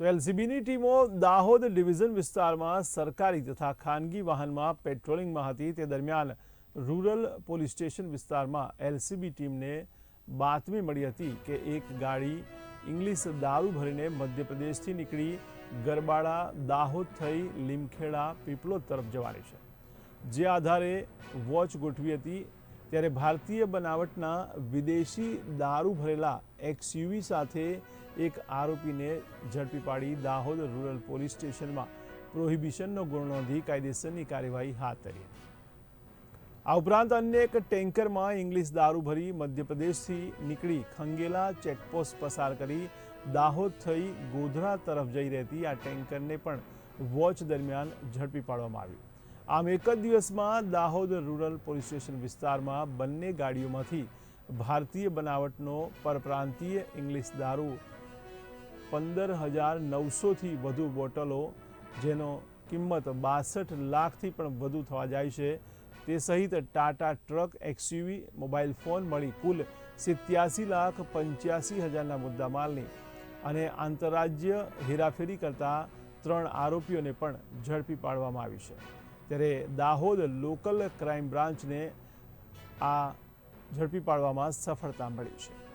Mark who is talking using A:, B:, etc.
A: તો એલસીબીની ટીમો દાહોદ ડિવિઝન વિસ્તારમાં સરકારી તથા ખાનગી વાહનમાં પેટ્રોલિંગમાં હતી. તે દરમિયાન રૂરલ પોલીસ સ્ટેશન વિસ્તારમાં એલસીબી ટીમને બાતમી મળી હતી કે એક ગાડી ઇંગ્લિશ દારૂ ભરીને મધ્યપ્રદેશથી નીકળી ગરબાડા દાહોદ થઈ લીમખેડા પીપલોદ તરફ જવાની છે. જે આધારે વોચ ગોઠવી હતી ત્યારે ભારતીય બનાવટના વિદેશી દારૂ ભરેલા એક્સયુવી સાથે એક આરોપીને ઝડપી પાડી દાહોદ રૂરલ પોલીસ સ્ટેશનમાં પ્રોહિબિશનનો ગુણ નોંધી કાયદેસરની કાર્યવાહી હાથ ધરી આ ઉપરાંત અન્ય એક ટેન્કરમાં ઇંગ્લિશ દારૂ ભરી મધ્યપ્રદેશથી નીકળી ખંગેલા ચેકપોસ્ટ પસાર કરી દાહોદ થઈ ગોધરા તરફ જઈ રહેતી આ ટેન્કરને પણ વોચ દરમિયાન ઝડપી પાડવામાં આવ્યું. આમ એક જ દિવસમાં દાહોદ રૂરલ પોલીસ સ્ટેશન વિસ્તારમાં બંને ગાડીઓમાંથી ભારતીય બનાવટનો પરપ્રાંતીય ઇંગ્લિશ દારૂ પંદર હજાર નવસોથી વધુ બોટલો, જેનો કિંમત બાસઠ લાખથી પણ વધુ થવા જાય છે, તે સહિત Tata truck, XUV, mobile phone મળી કુલ સિત્યાસી લાખ પંચ્યાસી હજારના મુદ્દામાલની અને આંતરરાજ્ય હેરાફેરી કરતા ત્રણ આરોપીઓને પણ ઝડપી પાડવામાં આવી છે. ત્યારે દાહોદ લોકલ ક્રાઇમ બ્રાન્ચને આ ઝડપી પાડવામાં સફળતા મળી છે.